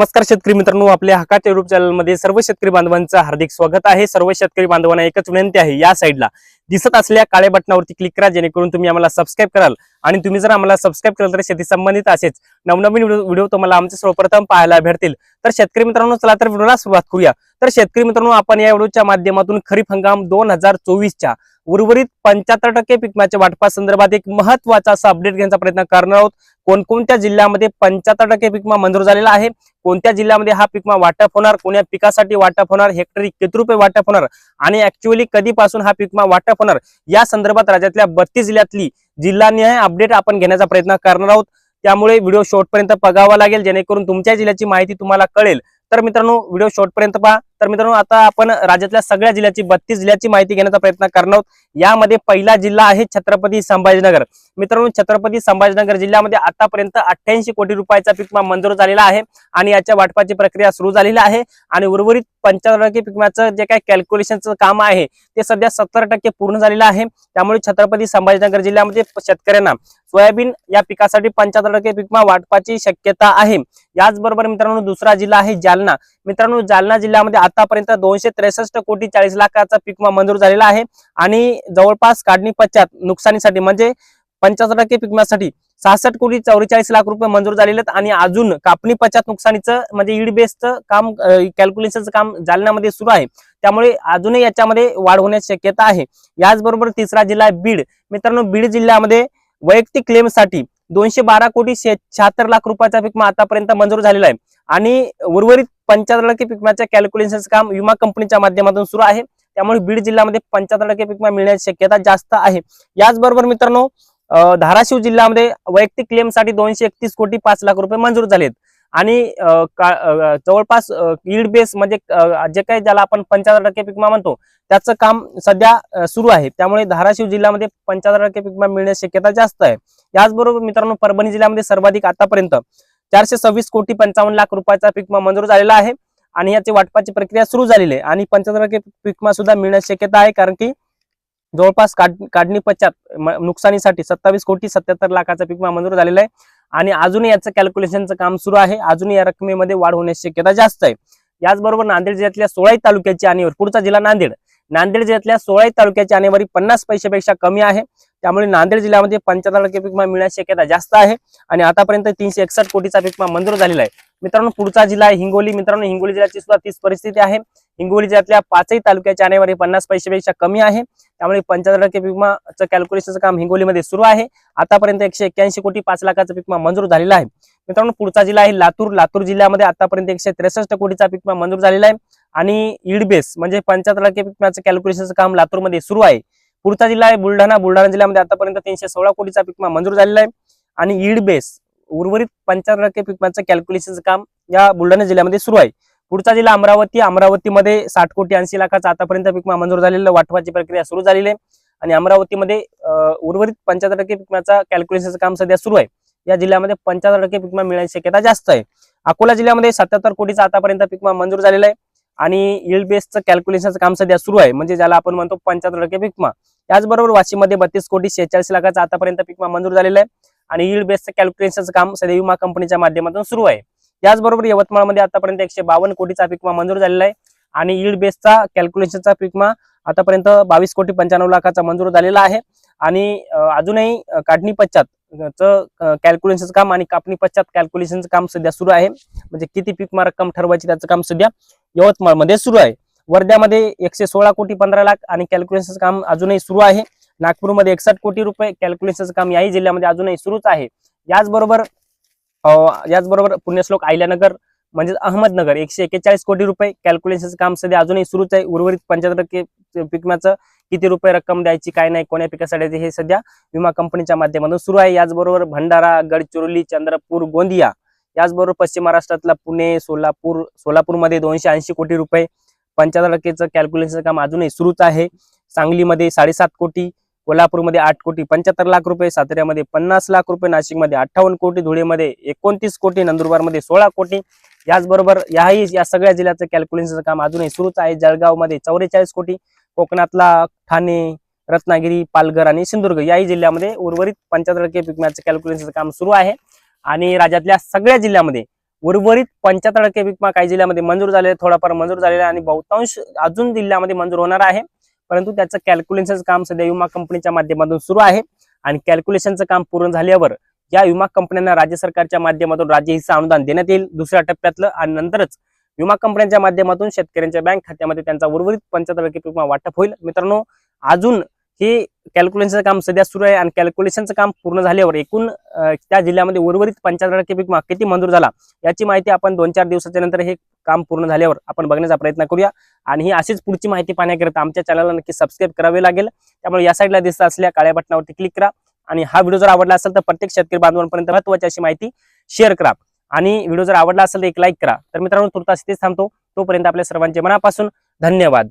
नमस्कार शेतकरी मित्रांनो आपल्या हकात युट्यूब चॅनलमध्ये सर्व शेतकरी बांधवांचं हार्दिक स्वागत आहे. सर्व शेतकरी बांधवांना एकच विनंती आहे या साईडला दिसत असल्या काळ्या बटनावरती क्लिक करा जेणेकरून तुम्ही आम्हाला सबस्क्राईब कराल. आणि तुम्ही जर आम्हाला सबस्क्राईब केलं तर शेती संबंधित असेच नवनवीन व्हिडिओ तुम्हाला आमचे सर्वप्रथम पाहायला भेटतील. तर शेतकरी मित्रांनो चला तर व्हिडिओला सुरुवात करूया. तर शेतकरी मित्रांनो आपण या व्हिडिओच्या माध्यमातून खरीप हंगाम दोन हजार चोवीसच्या उर्वरित पंच्याहत्तर टक्के पिकमाच्या वाटपासंदर्भात एक महत्त्वाचा असा अपडेट घेण्याचा प्रयत्न करणार आहोत. कोणकोणत्या जिल्ह्यामध्ये पंच्याहत्तर टक्के पिकमा मंजूर झालेला आहे? कोणत्या जिल्ह्यामध्ये हा पिकमा वाटप होणार? कोण्या पिकासाठी वाटप होणार? हेक्टरी किती रुपये वाटप होणार? आणि ऍक्च्युअली कधीपासून हा पिकमा वाटप होणार? या संदर्भात राज्यातल्या बत्तीस जिल्ह्यातली जिल्हानिहाय अपडेट आपण घेण्याचा प्रयत्न करणार आहोत. त्यामुळे व्हिडिओ शॉर्टपर्यंत बघावा लागेल. जेणेकरून तुमच्या जिल्ह्याची माहिती तुम्हाला कळेल. तर मित्रांनो व्हिडिओ शॉर्टपर्यंत पहा. तर मित्रांनो आता आपण राज्यातल्या सगळ्या जिल्ह्याची बत्तीस जिल्ह्याची माहिती घेण्याचा प्रयत्न करणार आहोत. यामध्ये पहिला जिल्हा आहे छत्रपती संभाजीनगर. मित्रांनो छत्रपती संभाजीनगर जिल्ह्यामध्ये आतापर्यंत अठ्ठ्याऐंशी कोटी रुपयाचा पिकमा मंजूर झालेला आहे आणि याच्या वाटपाची प्रक्रिया सुरू झालेली आहे आणि उर्वरित पंच्याहत्तर टक्के पिकम्याचं जे काही कॅल्क्युलेशनचं काम आहे ते सध्या सत्तर टक्के पूर्ण झालेलं आहे. त्यामुळे छत्रपती संभाजीनगर जिल्ह्यामध्ये शेतकऱ्यांना सोयाबीन या पिकासाठी पंच्याहत्तर टक्के पिकमा वाटपाची शक्यता आहे. याचबरोबर मित्रांनो दुसरा जिल्हा आहे जालना. मित्रांनो जालना जिल्ह्यामध्ये आतापर्यंत दोनशे त्रेसष्ट कोटी चाळीस लाखाचा पिकमा मंजूर झालेला आहे आणि जवळपास काढणी पश्चात नुकसानीसाठी म्हणजे पंच्याहत्तर टक्के पिकण्यासाठी सहासष्ट कोटी चौवेचाळीस लाख रुपये मंजूर झालेले आहेत आणि अजून कापणी पश्चात नुकसानीचं म्हणजे ईड बेसचं काम कॅल्क्युलेशनचं काम जालन्यामध्ये सुरू आहे. त्यामुळे अजूनही याच्यामध्ये वाढ होण्याची शक्यता आहे. याचबरोबर तिसरा जिल्हा आहे बीड. मित्रांनो बीड जिल्ह्यामध्ये वैयक्तिक क्लेमसाठी दोनशे बारा कोटी शहात्तर लाख रुपयाचा पिकमा आतापर्यंत मंजूर झालेला आहे. आणि उर्वरित पंच्याहत्तर टक्के पिकम्याच्या कॅल्क्युलेशनचं काम विमा कंपनीच्या माध्यमातून सुरू आहे. त्यामुळे बीड जिल्ह्यामध्ये पंच्याहत्तर टक्के पिकमा मिळण्याची शक्यता जास्त आहे. याचबरोबर मित्रांनो धाराशिव जिल्ह्यामध्ये वैयक्तिक क्लेमसाठी दोनशे एकतीस कोटी पाच लाख रुपये मंजूर झालेत. आणि जवळपास ईड बेस म्हणजे जे काही ज्याला आपण पंच्याहत्तर टक्के पिकमा म्हणतो त्याचं काम सध्या सुरू आहे. त्यामुळे धाराशिव जिल्ह्यामध्ये पंच्याहत्तर टक्के पिकमा मिळण्याची शक्यता जास्त आहे. याचबरोबर मित्रांनो परभणी जिल्ह्यामध्ये सर्वाधिक आतापर्यंत चारशे सव्वीस कोटी पंचावन्न लाख रुपयाचा पिकमा मंजूर झालेला आहे आणि याची वाटपाची प्रक्रिया सुरू झालेली आहे आणि पंच्याहत्तर टक्के पिकमा सुद्धा मिळण्याची शक्यता आहे कारण की जवळपास काढ- काढणी पश्चात नुकसानीसाठी सत्तावीस कोटी सत्याहत्तर लाखाचा पिकमा मंजूर झालेला आहे. आणि अजूनही याचं कॅल्क्युलेशनचं काम सुरू आहे. अजूनही या रकमेमध्ये वाढ होण्याची शक्यता जास्त आहे. याचबरोबर नांदेड जिल्ह्यातल्या सोळाही तालुक्याची आणेवारी पुढचा जिल्हा नांदेड. नांदेड जिल्ह्यातल्या सोळाही तालुक्याची आणेवारी पन्नास पैशापेक्षा कमी आहे. त्यामुळे नांदेड जिल्ह्यामध्ये पंच्याहत्तर टक्के पिकमा मिळण्याची शक्यता जास्त आहे. आणि आतापर्यंत तीनशे एकसष्ट कोटीचा पिकमा मंजूर झालेला आहे. मित्रांनो पुढचा जिल्हा आहे हिंगोली. मित्रांनो हिंगोली जिल्ह्याची सुद्धा तीच परिस्थिती आहे. हिंगोली जिल्ह्यातल्या पाचही तालुक्याच्या आणेवारी पन्नास पैशापेक्षा कमी आहे. त्यामुळे पंच्याहत्तर टक्के विमाचं कॅल्क्युलेशनचं काम हिंगोलीमध्ये सुरू आहे. आतापर्यंत एकशे एक्क्याऐंशी कोटी पाच लाखाचा पिकमा मंजूर झालेला आहे. मित्रांनो पुढचा जिल्हा आहे लातूर. लातूर जिल्ह्यामध्ये आतापर्यंत एकशे त्रेसष्ट कोटीचा पिकमा मंजूर झालेला आहे. आणि इडबेस म्हणजे पंच्याहत्तर टक्के पिकम्याचं कॅल्क्युलेशनचं काम लातूरमध्ये सुरू आहे. पुढचा जिल्हा आहे बुलढाणा. बुलढाणा जिल्ह्यामध्ये आतापर्यंत तीनशे सोळा कोटीचा पिकमा मंजूर झालेला आहे. आणि इडबेस उर्वरित पंच्याहत्तर टक्के पिकम्याचं कॅल्क्युलेशनचं काम या बुलढाणा जिल्ह्यामध्ये सुरू आहे. पुढचा जिल्हा अमरावती अमरावतीमध्ये साठ कोटी ऐंशी लाखाचा आतापर्यंत पिकमा मंजूर झालेलं वाटपाची प्रक्रिया सुरू झालेली आहे. आणि अमरावतीमध्ये उर्वरित पंच्याहत्तर टक्के पिकम्याचा कॅल्क्युलेशनचं काम सध्या सुरू आहे. या जिल्ह्यामध्ये पंच्याहत्तर टक्के पिकमा मिळण्याची शक्यता जास्त आहे. अकोला जिल्ह्यामध्ये सत्याहत्तर कोटीचा आतापर्यंत पिकमा मंजूर झालेला आहे. आणि इल्ड बेसचं कॅल्क्युलेशनचं काम सध्या सुरू आहे. म्हणजे ज्याला आपण म्हणतो पंच्याहत्तर टक्के पिकमा. त्याचबरोबर वाशिममध्ये बत्तीस कोटी शेहेचाळीस लाखाचा आतापर्यंत पिकमा मंजूर झालेला आहे. आणि इल्ड बेसचं कॅल्क्युलेशनचं काम सध्या विमा कंपनीच्या माध्यमातून सुरू आहे. याचबरोबर यवतमाळमध्ये आतापर्यंत एकशे बावन्न कोटीचा पिकमा मंजूर झालेला आहे. आणि इल्ड बेसचा कॅल्क्युलेशनचा पिकमा आतापर्यंत बावीस कोटी पंच्याण्णव लाखाचा मंजूर झालेला आहे. आणि अजूनही काढणी पश्चात कॅल्क्युलेशनचं काम आणि कापणी पश्चात कॅल्क्युलेशनचं काम सध्या सुरू आहे. म्हणजे किती पिकमा रक्कम ठरवायची त्याचं काम सध्या यवतमाळमध्ये सुरू आहे. वर्ध्यामध्ये एकशे सोळा कोटी पंधरा लाख आणि कॅल्क्युलेशनचं काम अजूनही सुरू आहे. नागपूरमध्ये एकसष्ट कोटी रुपये कॅल्क्युलेशनचं काम याही जिल्ह्यामध्ये अजूनही सुरूच आहे. याचबरोबर याचबरोबर पुण्यश्लोक आयल्यानगर म्हणजे अहमदनगर एकशे एक्केचाळीस कोटी रुपये कॅल्क्युलेशनचं काम सध्या अजूनही सुरूच आहे. उर्वरित पंच्याहत्तर टक्के पिकम्याचं किती रुपये रक्कम द्यायची काय नाही कोण्या पिकासाठी हे सध्या विमा कंपनीच्या माध्यमातून सुरू आहे. याचबरोबर भंडारा गडचिरोली चंद्रपूर गोंदिया याचबरोबर पश्चिम महाराष्ट्रातला पुणे सोलापूर सोलापूरमध्ये दोनशे ऐंशी कोटी रुपये पंच्याहत्तर टक्केचं कॅल्क्युलेशनचं काम अजूनही सुरूच आहे. सांगलीमध्ये साडेसात कोटी कोल्हापूरमध्ये आठ कोटी पंच्याहत्तर लाख रुपये साताऱ्यामध्ये पन्नास लाख रुपये नाशिकमध्ये अठ्ठावन्न कोटी धुळेमध्ये एकोणतीस कोटी नंदुरबारमध्ये सोळा कोटी. याचबरोबर याही या सगळ्या जिल्ह्याचं कॅल्क्युलेशनचं काम अजूनही सुरूच आहे. जळगावमध्ये चौवेचाळीस कोटी कोकणातला ठाणे रत्नागिरी पालघर आणि सिंधुदुर्ग याही जिल्ह्यामध्ये उर्वरित पंच्याहत्तर टक्के पिकम्याचं कॅल्क्युलेशनचं काम सुरू आहे. आणि राज्यातल्या सगळ्या जिल्ह्यामध्ये उर्वरित पंच्याहत्तर टक्के पीक विमा काही जिल्ह्यामध्ये मंजूर झालेला आहे, थोडाफार मंजूर झालेला आहे आणि बहुतांश अजून जिल्ह्यामध्ये मंजूर होणार आहे. परंतु त्याचं कॅल्क्युलेशनचं काम सध्या विमा कंपनीच्या माध्यमातून सुरू आहे. आणि कॅल्क्युलेशनचं काम पूर्ण झाल्यावर या विमा कंपन्यांना राज्य सरकारच्या माध्यमातून राज्य हिस्सा अनुदान देण्यात येईल दुसऱ्या टप्प्यातलं. आणि नंतरच विमा कंपन्यांच्या माध्यमातून शेतकऱ्यांच्या बँक खात्यामध्ये त्यांचा उर्वरित पंच्याहत्तर टक्के विमा वाटप होईल. मित्रांनो अजून हे कॅल्क्युलेशनचं काम सध्या सुरू आहे आणि कॅल्क्युलेशनचं काम पूर्ण झाल्यावर एकूण त्या जिल्ह्यामध्ये उर्वरित पंच्याहत्तर टक्के पीक किती मंजूर झाला याची माहिती आपण दोन चार दिवसाच्या नंतर हे काम पूर्ण झाल्यावर आपण बघण्याचा प्रयत्न करूया. आणि ही अशीच पुढची माहिती पाहण्याकरिता आमच्या चॅनलला नक्की सबस्क्राईब करावे लागेल. त्यामुळे या साईडला दिसत असल्या काळ्या बटनावरती क्लिक करा आणि हा व्हिडिओ जर आवडला असेल तर प्रत्येक शेतकरी बांधवांपर्यंत महत्वाची अशी माहिती शेअर करा. आणि व्हिडिओ जर आवडला असेल तर एक लाईक करा. तर मित्रांनो तुर्तास इथेच थांबतो. तोपर्यंत आपल्या सर्वांचे मनापासून धन्यवाद.